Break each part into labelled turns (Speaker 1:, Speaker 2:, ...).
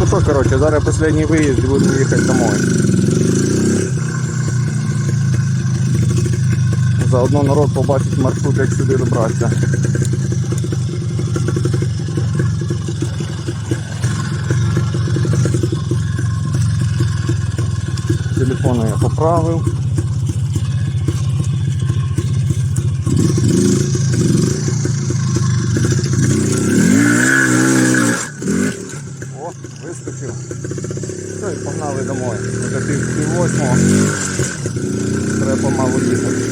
Speaker 1: Ну що, коротше, зараз останній виїзд і будемо їхати домой. Заодно народ побачить маршрут, як сюди добратися. Телефон я поправив. Вискочив. Все, і погнали домой. Вже пів пів восьмого. Треба помалу їхати.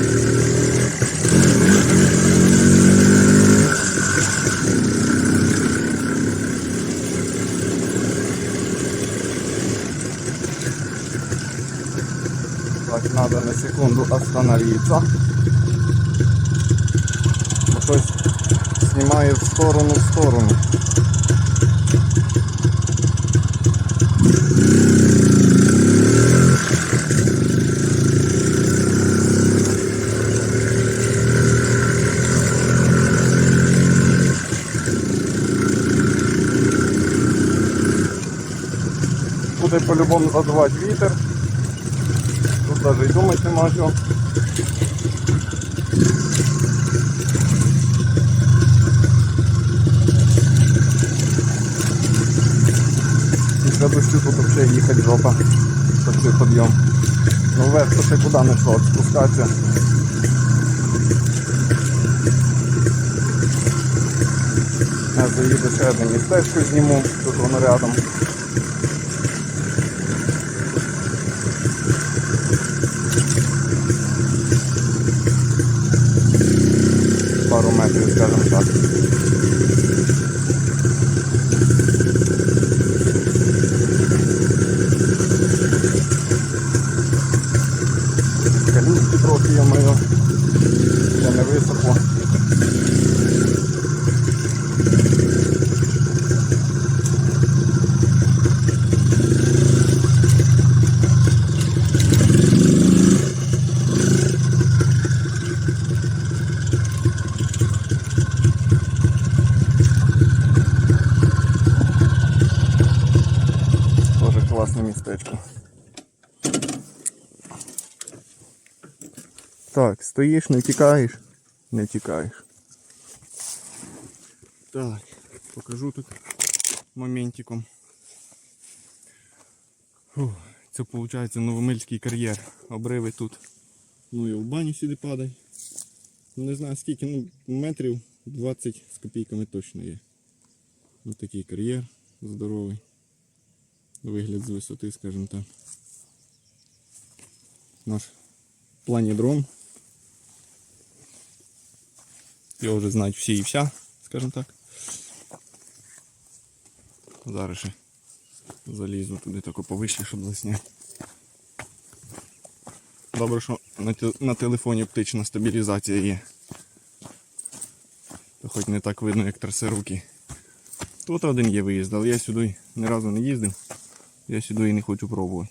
Speaker 1: Так, надо на секунду остановиться. Хтось знімає в сторону в сторону. Буде по-любому задувати вітер. Тут навіть і думати нема що. Після тут взагалі їхати жопа. Такий підйом. Ну вверх то ще куди не йшло, спускатися. Я заїду ще одне містечко зніму, тут воно рядом. Пару метрів, скажімо так. Калюшки трохи я мию. Ще не висохло. Тоже класне. Так, стоїш, не тікаєш, не тікаєш. Так, покажу тут моментиком. Фух, це виходить новомильський кар'єр. Обриви тут. Ну і в баню сюди падай. Не знаю скільки, ну метрів 20 з копійками точно є. Ось такий кар'єр здоровий. Вигляд з висоти, скажімо так. Наш плані дрон. Його вже знають всі і вся, скажімо так. Зараз ще залізу туди тако повище, щоб засняти. Добре, що на, те- на телефоні оптична стабілізація є. То хоч не так видно, як трасе руки. Тут один є виїзд, але я сюди ні разу не їздив. Я сюди і не хочу пробувати.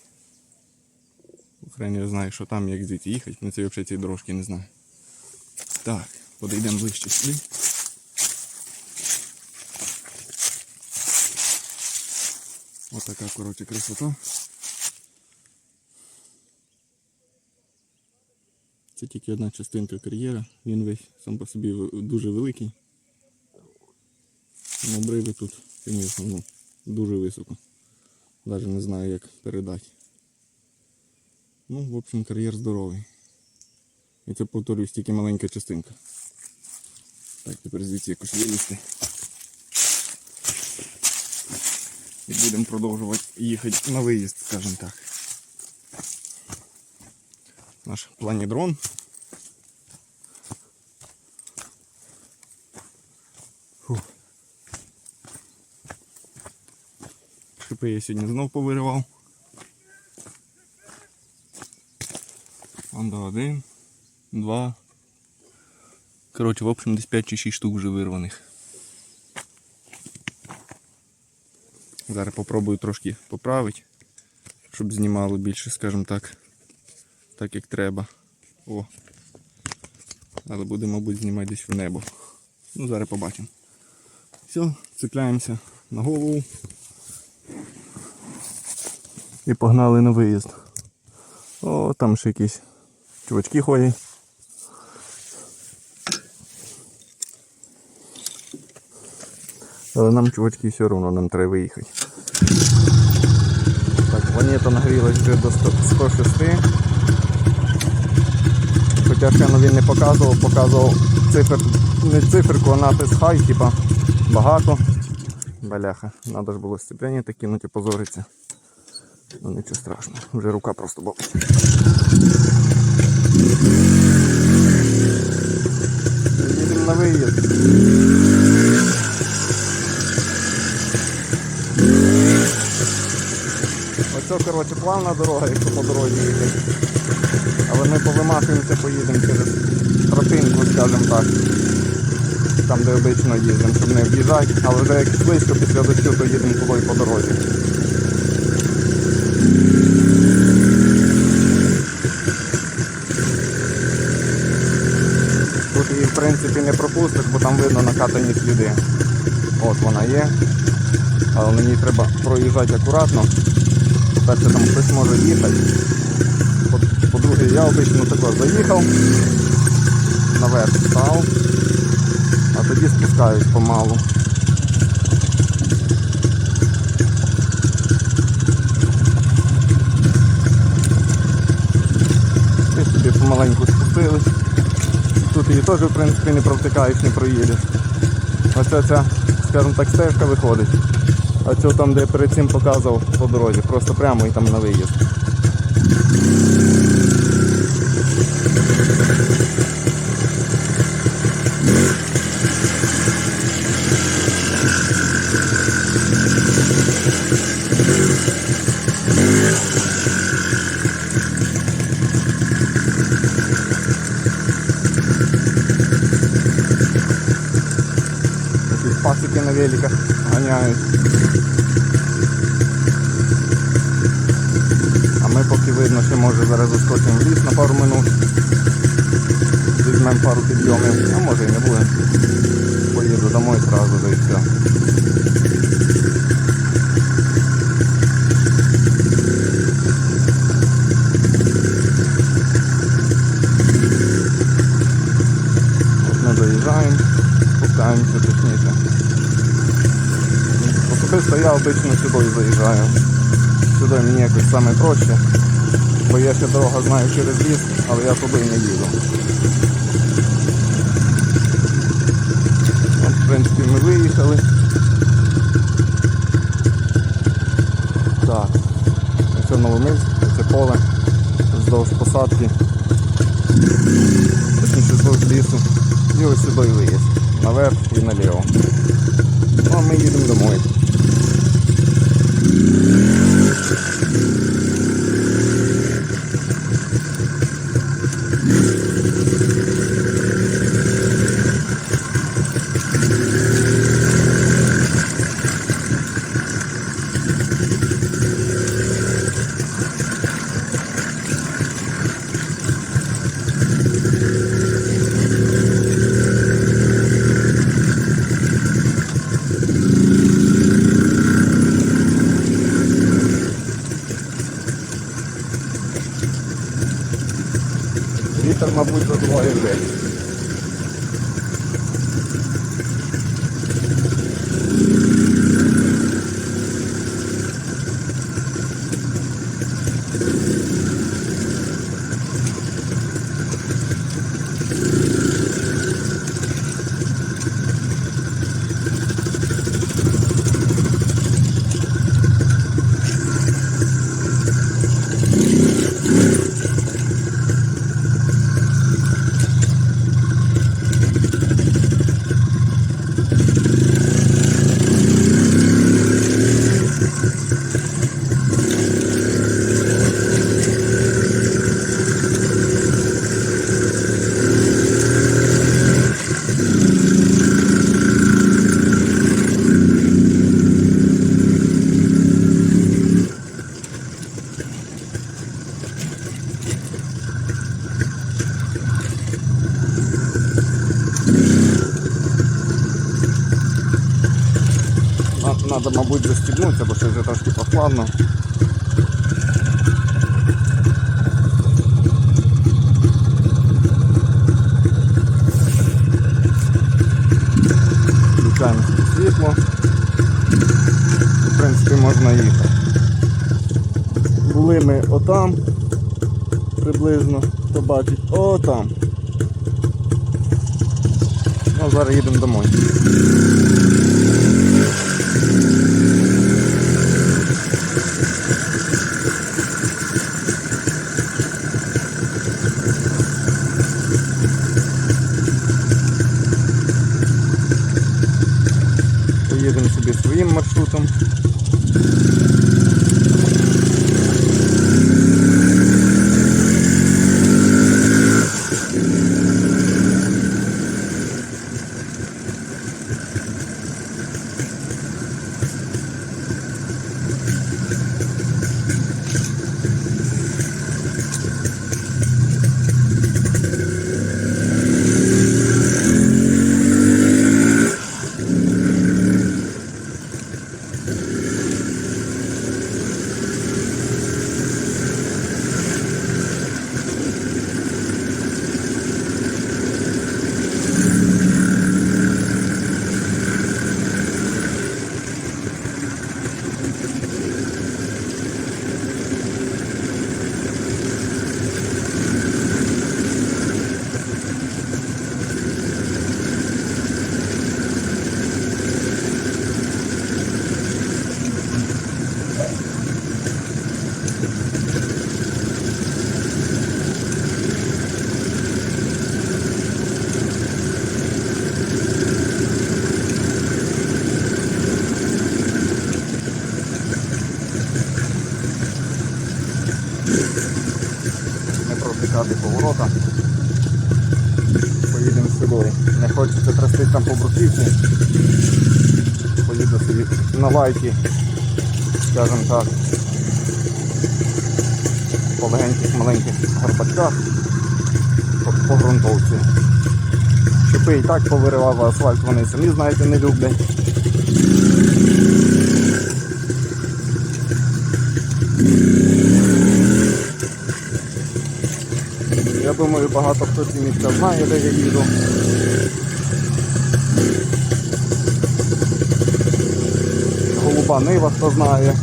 Speaker 1: Україні я знаю, що там як звідти їхати, ми це взагалі цієї дорожки не знаю. Так, подійдемо ближче сюди. Ось така, коротше, красота. Це тільки одна частинка кар'єра, він весь сам по собі дуже великий. Обриви тут, звісно, ну, дуже високо. Навіть не знаю як передати. Ну, в общем, кар'єр здоровий. І це повторюсь тільки маленька частинка. Так, тепер звідси якось вилізти. І будемо продовжувати їхати на виїзд, скажімо так. Наш планідрон. Шипи я сьогодні знов повиривав. Вон один, два. Коротше, в общем, десь 5 чи 6 штук вже вирваних. Зараз попробую трошки поправити, щоб знімало більше, скажімо так, так як треба. О. Але буде, мабуть, знімати десь в небо. Ну, зараз побачимо. Все, цепляємося на голову І погнали на виїзд. О, там ще якісь чувачки ходять. Але нам, чувачки, все одно нам треба виїхати. Так, планета нагрілась вже до 106. Хоча ще він не показував, показував цифр, не циферку, а напис хай, типа багато. Баляха, треба ж було сцеплення такі, ну типу позориться. Ну нічого страшного, вже рука просто болить. Їдемо на виїзд. Оце, коротше, плавна дорога, якщо по дорозі їхати. Але ми повимахуємося, поїдемо через тропинку, скажімо так. Там, де обично їздимо, щоб не об'їжджати, але вже як близько після дощу, то їдемо туди по дорозі. Тут її в принципі не пропустиш, бо там видно накатані сліди. От вона є. Але ній треба проїжджати акуратно. По-перше, там хтось може їхати. По- По-друге, я обично тако заїхав, наверх став, а тоді спускаюсь помалу. І собі помаленьку спустились. Тут її теж в принципі не провтикаєш, не проїдеш. Оце ця, скажімо так, стежка виходить. А цю там, де я перед цим показував по дорозі, просто прямо і там на виїзд. Якісь пасики на великах ганяють. А ми поки видно, що може зараз заскочимо в ліс на пару минут. Візьмемо пару підйомів, а може і не буде. Поїду домой одразу да і все. Ми доїжджаємо, спускаємося точніше. Особисто я обично сюди заїжджаю. Сюди мені якось саме проще. Бо я ще дорога знаю через ліс, але я туди не їду. От, в принципі, ми виїхали. Так. Це Новомильськ, це поле вздовж посадки. Точніше вздовж лісу. І ось сюди виїзд. Наверх і наліво. Ну а ми їдемо домой. Вітер, ready. Надо, бо це вже трошки прохладно. Включаємо світло. В принципі, можна їхати. Були ми отам, приблизно, хто бачить, отам. Ну, зараз їдемо домой. Поїдемо собі своїм маршрутом. Протикати поворота. Поїдемо собою. Не хочеться трясти там по бруківці. Поїду собі на лайті, скажімо так, по легеньких маленьких горбачках, по, ґрунтовці. Шипи і так повиривав асфальт, вони самі знаєте не люблять. Думаю, багато хто ці місця знає, де я їду. Голуба Нива, хто знає.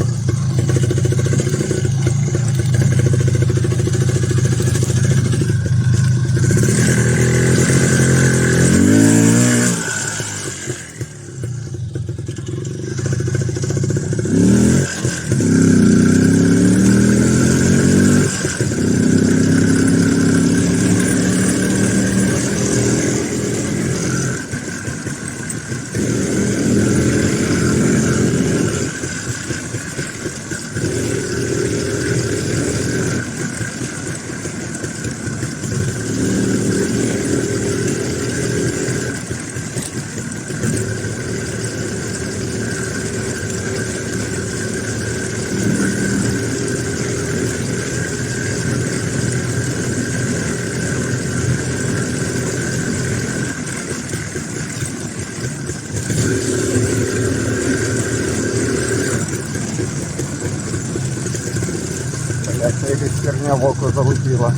Speaker 1: Як якась херня в око залетіла.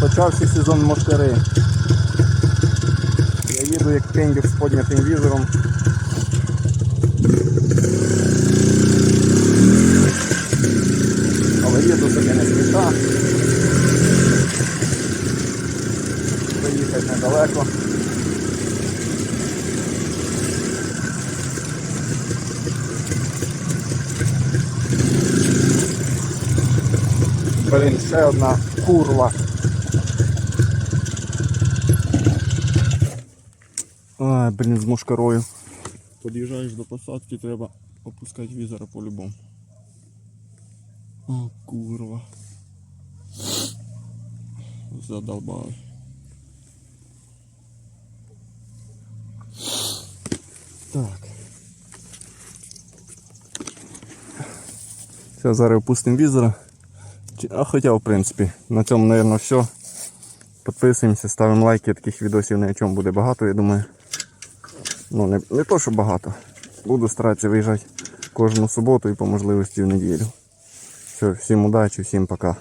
Speaker 1: Почався сезон мошкари. Я їду як пендюк з поднятим візором. Але їду собі не спіша. Доїхати недалеко. Блін, ще одна курва. Ай, блін, з мушкарою. Під'їжджаєш до посадки, треба опускати візора по-любому. О, курва. Задолбали. Так. Все, зараз опустимо візора. А хоча, в принципі, на цьому, мабуть, все. Підписуємося, ставимо лайки, таких відосів на чому буде багато, я думаю. Ну, не, не то, що багато. Буду старатися виїжджати кожну суботу і по можливості в неділю. Все, всім удачі, всім пока.